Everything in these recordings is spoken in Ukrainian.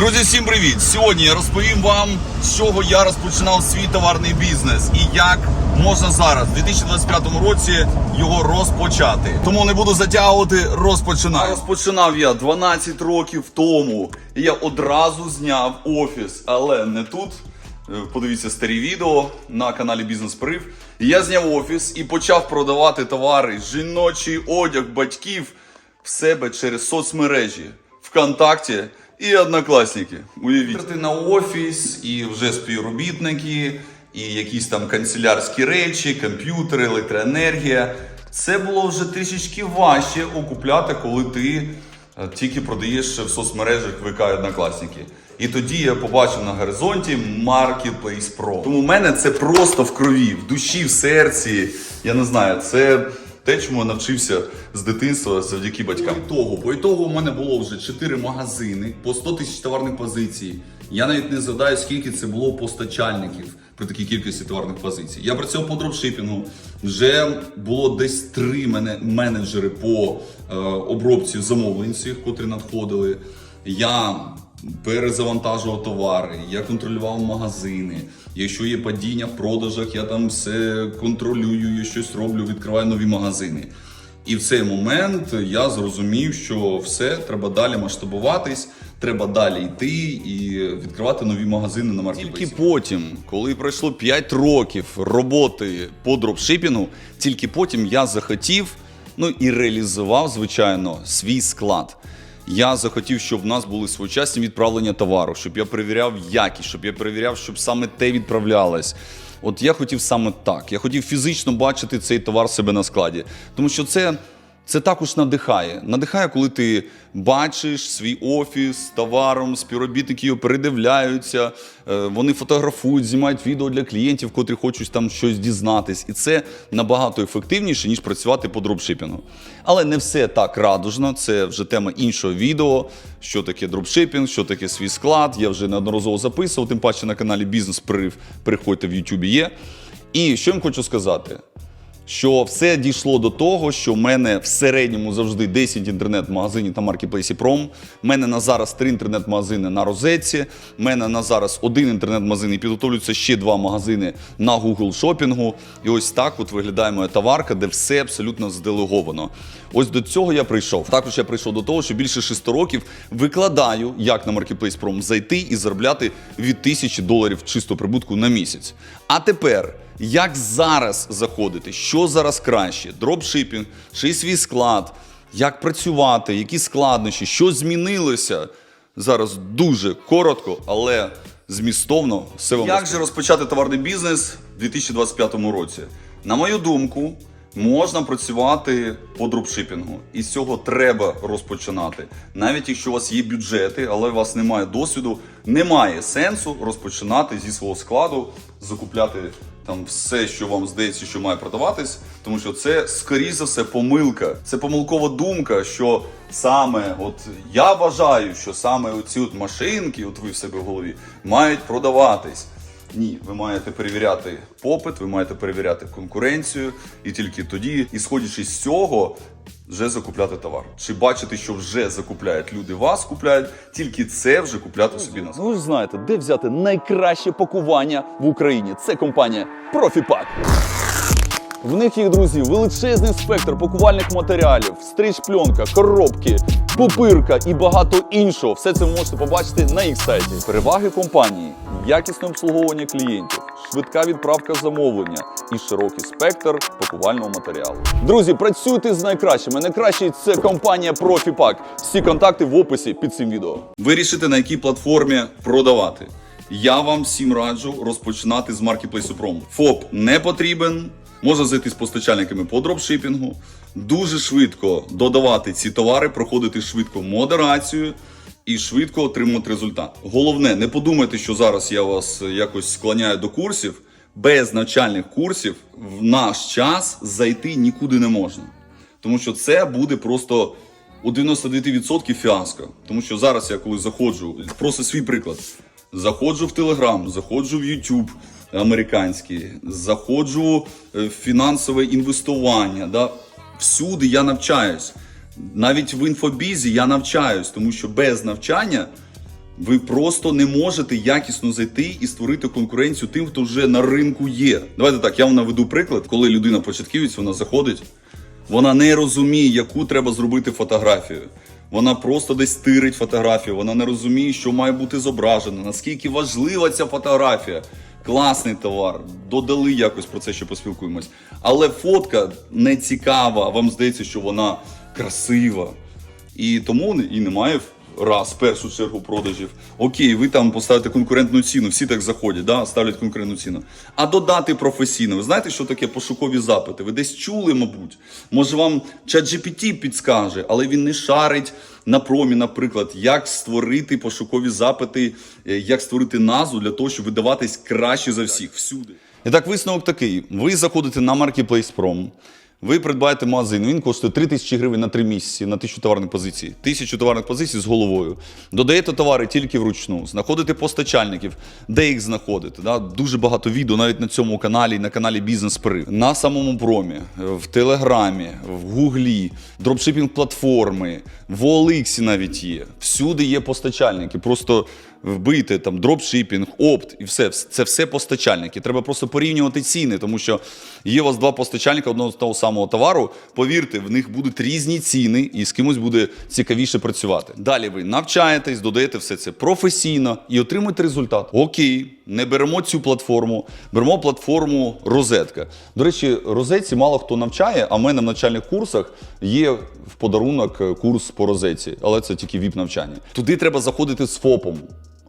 Друзі, всім привіт! Сьогодні я розповім вам, з чого я розпочинав свій товарний бізнес і як можна зараз, в 2025 році, його розпочати. Тому не буду затягувати, розпочинаю. Розпочинав я 12 років тому. І я одразу зняв офіс, але не тут. Е, Подивіться старі відео на каналі Бізнес Прив. Я зняв офіс і почав продавати товари, жіночий одяг батьків в себе через соцмережі ВКонтакті і однокласники. Уявіть. На офіс і вже співробітники, і якісь там канцелярські речі, комп'ютери, електроенергія. Це було вже трішечки важче окупляти, коли ти е, тільки продаєш в соцмережах ВК однокласники. І тоді я побачив на горизонті Marketplace Pro. Тому в мене це просто в крові, в душі, в серці. Я не знаю, це те, чому я навчився з дитинства завдяки батькам. По ітогу, по ітогу у мене було вже 4 магазини по 100 тисяч товарних позицій. Я навіть не згадаю, скільки це було постачальників при такій кількості товарних позицій. Я працював по дропшипінгу. Вже було десь три мене менеджери по е, обробці замовлень цих, котрі надходили. Я перезавантажував товари, я контролював магазини. Якщо є падіння в продажах, я там все контролюю, я щось роблю, відкриваю нові магазини. І в цей момент я зрозумів, що все треба далі масштабуватись, треба далі йти і відкривати нові магазини на маркетплейсі. Тільки потім, коли пройшло 5 років роботи по дропшипінгу, тільки потім я захотів, ну і реалізував, звичайно, свій склад. Я захотів, щоб в нас були своєчасні відправлення товару, щоб я перевіряв якість, щоб я перевіряв, щоб саме те відправлялось. От я хотів саме так. Я хотів фізично бачити цей товар себе на складі. Тому що це, це також надихає. Надихає, коли ти бачиш свій офіс з товаром, співробітники його передивляються, е, вони фотографують, знімають відео для клієнтів, котрі хочуть там щось дізнатись. І це набагато ефективніше, ніж працювати по дропшипінгу. Але не все так радужно. Це вже тема іншого відео. Що таке дропшипінг, що таке свій склад. Я вже неодноразово записував, тим паче на каналі Бізнес Прив. Переходьте в Ютубі є. І що я вам хочу сказати? Що все дійшло до того, що в мене в середньому завжди 10 інтернет-магазинів на маркетплейсі Пром. У мене на зараз 3 інтернет-магазини на розетці. У мене на зараз один інтернет-магазин і підготовлюються ще два магазини на Google шопінгу. І ось так от виглядає моя товарка, де все абсолютно зделеговано. Ось до цього я прийшов. Також я прийшов до того, що більше 6 років викладаю, як на Marketplace Prom зайти і заробляти від тисячі доларів чистого прибутку на місяць. А тепер. Як зараз заходити? Що зараз краще? Дропшипінг, чи свій склад, як працювати, які складнощі, що змінилося? Зараз дуже коротко, але змістовно все вам Як же розпочати товарний бізнес в 2025 році? На мою думку, можна працювати по дропшипінгу, і з цього треба розпочинати. Навіть якщо у вас є бюджети, але у вас немає досвіду, немає сенсу розпочинати зі свого складу, закупляти там все, що вам здається, що має продаватись, тому що це скоріше за все помилка. Це помилкова думка, що саме, от я вважаю, що саме оці от машинки, от ви в себе в голові, мають продаватись. Ні, ви маєте перевіряти попит, ви маєте перевіряти конкуренцію, і тільки тоді, ісходячи з цього, вже закупляти товар. Чи бачите, що вже закупляють люди, вас купляють, тільки це вже купляти собі на Ну ви ж знаєте, де взяти найкраще пакування в Україні. Це компанія Профіпак. В них їх, друзі, величезний спектр пакувальних матеріалів, стріч-пленка, коробки, пупирка і багато іншого. Все це ви можете побачити на їх сайті. Переваги компанії, якісне обслуговування клієнтів, швидка відправка замовлення і широкий спектр пакувального матеріалу. Друзі, працюйте з найкращими. Найкращий це компанія Профіпак. Всі контакти в описі під цим відео. Вирішити на якій платформі продавати. Я вам всім раджу розпочинати з маркетплейсу Prom. ФОП не потрібен. Можна зайти з постачальниками по дропшипінгу, дуже швидко додавати ці товари, проходити швидко модерацію і швидко отримувати результат. Головне, не подумайте, що зараз я вас якось склоняю до курсів. Без навчальних курсів в наш час зайти нікуди не можна. Тому що це буде просто у 99% фіаско. Тому що зараз я коли заходжу, просто свій приклад. Заходжу в Телеграм, заходжу в YouTube американський, заходжу е, в фінансове інвестування. Да? Всюди я навчаюсь. Навіть в інфобізі я навчаюсь, тому що без навчання Ви просто не можете якісно зайти і створити конкуренцію тим, хто вже на ринку є. Давайте так, я вам наведу приклад, коли людина початківець, вона заходить, вона не розуміє, яку треба зробити фотографію. Вона просто десь тирить фотографію, вона не розуміє, що має бути зображено, наскільки важлива ця фотографія. Класний товар, додали якось про це, що поспілкуємось. Але фотка не цікава, вам здається, що вона красива. І тому і немає раз в першу чергу продажів. Окей, ви там поставите конкурентну ціну, всі так заходять, да? ставлять конкурентну ціну. А додати професійно. Ви знаєте, що таке пошукові запити? Ви десь чули, мабуть. Може вам ChatGPT підскаже, але він не шарить на промі, наприклад, як створити пошукові запити, е, як створити назву для того, щоб видаватись краще за всіх всюди. І так, висновок такий: ви заходите на Marketplace Prom, ви придбаєте магазин, він коштує 3 тисячі гривень на 3 місяці на тисячу товарних позицій. Тисячу товарних позицій з головою. Додаєте товари тільки вручну, знаходите постачальників, де їх знаходите. Да? Дуже багато відео навіть на цьому каналі, на каналі Бізнес При. На самому промі, в Телеграмі, в Гуглі, дропшипінг платформи, в OLX навіть є. Всюди є постачальники. Просто вбийте там дропшипінг, опт і все. Це все постачальники. Треба просто порівнювати ціни, тому що є у вас два постачальника одного з того самого товару. Повірте, в них будуть різні ціни, і з кимось буде цікавіше працювати. Далі ви навчаєтесь, додаєте все це професійно і отримуєте результат. Окей, не беремо цю платформу, беремо платформу Розетка. До речі, розетці мало хто навчає, а в мене в навчальних курсах є в подарунок курс по розетці, але це тільки віп навчання. Туди треба заходити з ФОПом.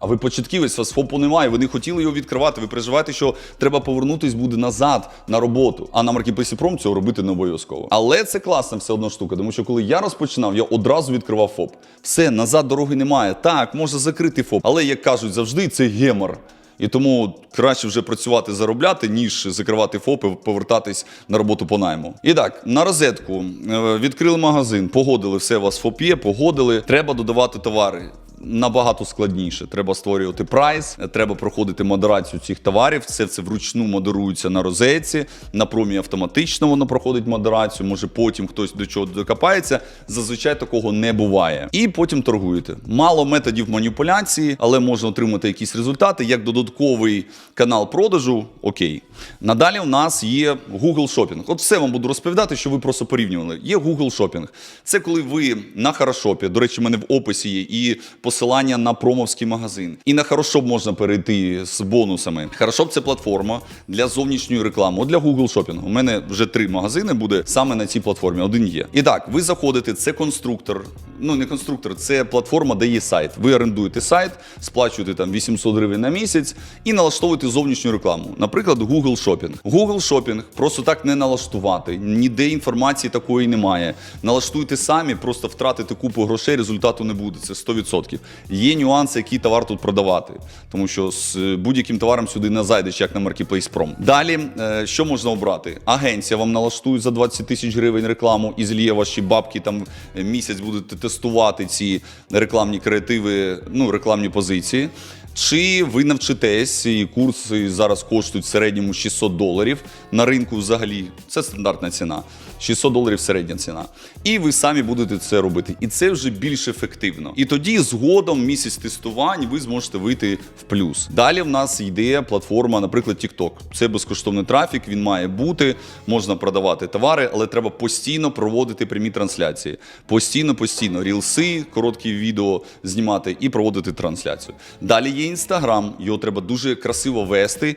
А ви початківець, вас ФОПу немає, ви не хотіли його відкривати. Ви переживаєте, що треба повернутись буде назад на роботу. А на маркетплейсі Пром цього робити не обов'язково. Але це класна все одна штука, тому що коли я розпочинав, я одразу відкривав ФОП. Все, назад дороги немає. Так, можна закрити ФОП, але як кажуть завжди, це гемор. І тому краще вже працювати, заробляти, ніж закривати ФОП і повертатись на роботу по найму. І так, на розетку е, відкрили магазин, погодили все у вас ФОП є, погодили. Треба додавати товари. Набагато складніше. Треба створювати прайс, треба проходити модерацію цих товарів. Це вручну модерується на розетці. На промі автоматично воно проходить модерацію. Може потім хтось до чого докопається. Зазвичай такого не буває. І потім торгуєте. Мало методів маніпуляції, але можна отримати якісь результати як додатковий канал продажу. Окей. Надалі у нас є Google Shopping. От все вам буду розповідати, що ви просто порівнювали. Є Google Shopping. Це коли ви на Хорошопі, до речі, в мене в описі є і посилання на промовський магазин. І на Хорошоп можна перейти з бонусами. Хорошоп це платформа для зовнішньої реклами. Для Google Shopping. У мене вже три магазини буде саме на цій платформі. Один є. І так, ви заходите, це конструктор. Ну не конструктор, це платформа, де є сайт. Ви орендуєте сайт, сплачуєте там 800 гривень на місяць і налаштовуєте зовнішню рекламу. Наприклад, Google Shopping. Google Shopping просто так не налаштувати. Ніде інформації такої немає. Налаштуйте самі, просто втратите купу грошей, результату не буде. Це 100%. Є нюанси, який товар тут продавати, тому що з будь-яким товаром сюди не зайдеш, як на Marketplace Prom. Далі, е, що можна обрати? Агенція вам налаштує за 20 тисяч гривень рекламу і зліє ваші бабки там е, місяць будете тестувати ці рекламні креативи, ну рекламні позиції. Чи ви навчитесь, і курси зараз коштують в середньому 600 доларів на ринку взагалі. Це стандартна ціна. 600 доларів середня ціна. І ви самі будете це робити. І це вже більш ефективно. І тоді згодом місяць тестувань ви зможете вийти в плюс. Далі в нас йде платформа, наприклад, TikTok. Це безкоштовний трафік, він має бути, можна продавати товари, але треба постійно проводити прямі трансляції. Постійно, постійно. Рілси, короткі відео знімати і проводити трансляцію. Далі є інстаграм, його треба дуже красиво вести.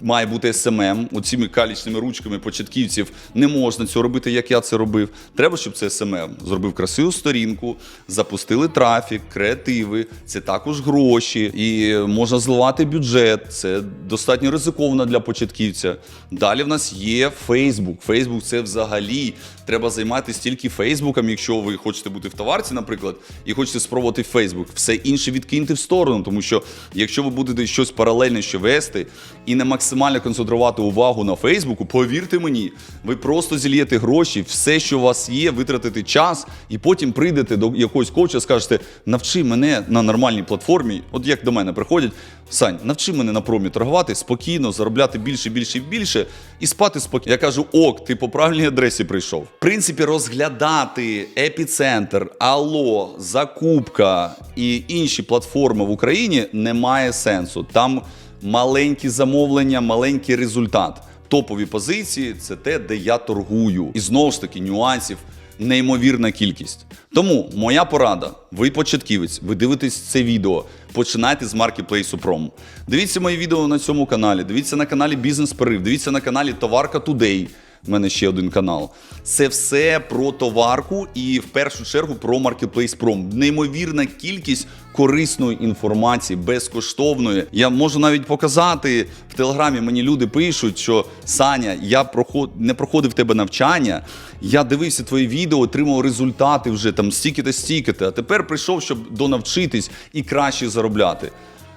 Має бути СММ. Оціми калічними ручками початківців не можна цього робити, як я це робив. Треба, щоб це СММ зробив красиву сторінку, запустили трафік, креативи. Це також гроші, і можна зливати бюджет. Це достатньо ризиковано для початківця. Далі в нас є Facebook. Facebook це взагалі треба займатися тільки Фейсбуком, якщо ви хочете бути в товарці, наприклад, і хочете спробувати Facebook. Все інше відкиньте в сторону, тому що якщо ви будете щось паралельне ще вести і не максимально концентрувати увагу на Фейсбуку, повірте мені, ви просто зільєте гроші. Гроші, все, що у вас є, витратите час, і потім прийдете до якогось коуча, скажете, навчи мене на нормальній платформі. От як до мене приходять, Сань, навчи мене на промі торгувати спокійно, заробляти більше, більше і більше і спати спокійно. Я кажу, ок, ти по правильній адресі прийшов. В принципі, розглядати епіцентр, Алло, Закупка і інші платформи в Україні немає сенсу. Там маленькі замовлення, маленький результат. Топові позиції це те, де я торгую. І знову ж таки, нюансів неймовірна кількість. Тому моя порада: ви початківець, ви дивитесь це відео. Починайте з маркетплейсу Пром. Дивіться мої відео на цьому каналі. Дивіться на каналі Бізнес-Прив, дивіться на каналі Товарка Тудей. У мене ще один канал. Це все про товарку і в першу чергу про Marketplace Prom. Неймовірна кількість корисної інформації, безкоштовної. Я можу навіть показати в телеграмі. Мені люди пишуть, що Саня, я проход... не проходив тебе навчання. Я дивився твої відео, отримав результати вже там стільки та стільки. А тепер прийшов, щоб донавчитись і краще заробляти.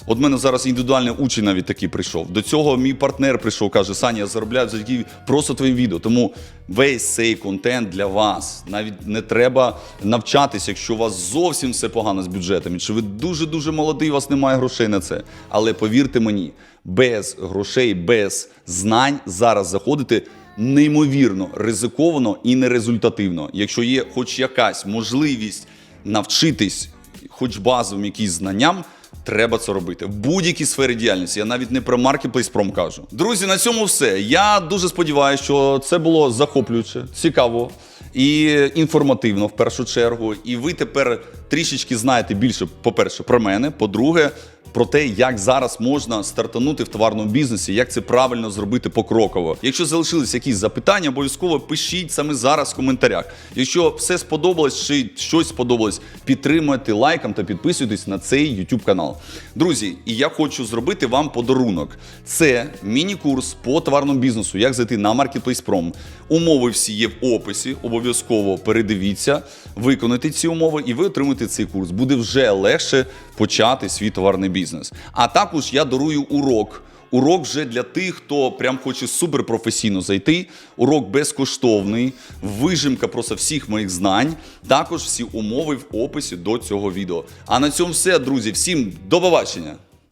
От мене зараз індивідуальний учень навіть такий прийшов. До цього мій партнер прийшов, каже: Саня, я заробляю завдяки просто твоїм відео. Тому весь цей контент для вас. Навіть не треба навчатися, якщо у вас зовсім все погано з бюджетами, чи ви дуже-дуже молодий, у вас немає грошей на це. Але повірте мені, без грошей, без знань зараз заходити неймовірно ризиковано і нерезультативно. Якщо є хоч якась можливість навчитись, хоч базовим якісь знанням. Треба це робити в будь-якій сфері діяльності. Я навіть не про маркетплейс пром кажу. Друзі, на цьому все. Я дуже сподіваюся, що це було захоплююче, цікаво і інформативно в першу чергу. І ви тепер трішечки знаєте більше, по-перше, про мене. По-друге, про те, як зараз можна стартанути в товарному бізнесі, як це правильно зробити покроково. Якщо залишились якісь запитання, обов'язково пишіть саме зараз в коментарях. Якщо все сподобалось чи щось сподобалось, підтримуйте лайком та підписуйтесь на цей YouTube канал. Друзі, і я хочу зробити вам подарунок. Це міні-курс по товарному бізнесу, як зайти на Marketplace Prom. Умови всі є в описі. Обов'язково передивіться, виконайте ці умови, і ви отримаєте цей курс. Буде вже легше почати свій товарний бізнес. А також я дарую урок. Урок вже для тих, хто прям хоче суперпрофесійно зайти. Урок безкоштовний, вижимка просто всіх моїх знань. Також всі умови в описі до цього відео. А на цьому все, друзі. Всім до побачення!